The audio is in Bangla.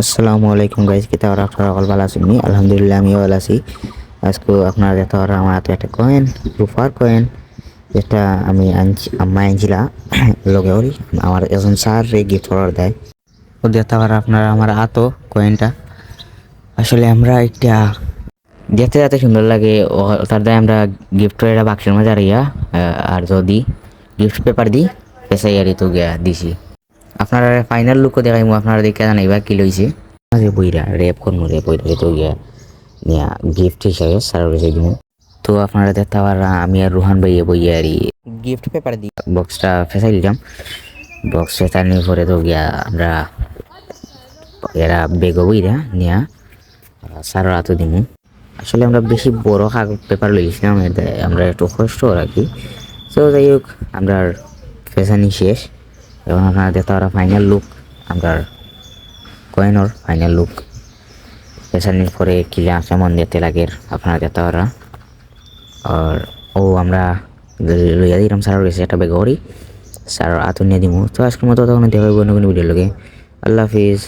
আসসালামু আলাইকুম গাইজ কি তাহলে আপনারা সকল ভালো আছেন? আলহামদুলিল্লাহ, আমিও ভালো আছি। আজকে আপনারা দেখতে পারেন আমার হাতে একটা কয়েন রুফার কয়েন যেটা আমি আনছি আম্মা আনছিলা। লগে ওরি আমার একজন স্যার রে গিফট অর্ডার দেয়। ও দেখতে পারেন আপনারা আমার হাতও কয়েনটা আসলে আমরা একটা দেখতে যাতে সুন্দর লাগে তার দায় আমরা গিফট এটা বাক্সের মাঝে আর যদি গিফট পেপার দিই পেশাই আর তো গিয়া দিছি। আপনারা ফাইনাল লুকও দেখাইমু আপনারা দেখে জানাইবা কি লইছে। যে বইরা রেপ করব রেপ বইরা তো গিয়া নিয়া গিফট হিসাবে সারা রয়েছে দিমু। তো আপনারা দেখতে পারা আমি আর রুহান ভাইয়ে বইয়ে আর গিফট পেপার দিই বক্সটা ফেসাই দিলাম। বক্স ফেসানোর পরে তো গিয়া আমরা এরা বেগো বইরা নিয়া সারা রাতও দিমু। আসলে আমরা বেশি বড় কাগজ পেপার লইছিলাম আমরা একটু কষ্ট রাখি তো যাই হোক আমরা ফেসানি শেষ। এবং আপনারা দেখতে পারা ফাইনাল লুক আমরা কয়েনর ফাইনাল লুক ফেসানির পরে কিলা কেমন দেখতে লাগে আপনারা দেখতে পারা। আর, ও, আমরা লইয়া দিলাম স্যার গেছে একটা বেগরি স্যার আতুন নিয়ে দিমু। তো আজকের মতো তখন দেখা অন্য কোনো ভিডিও লোকে আল্লাহ হাফিজ।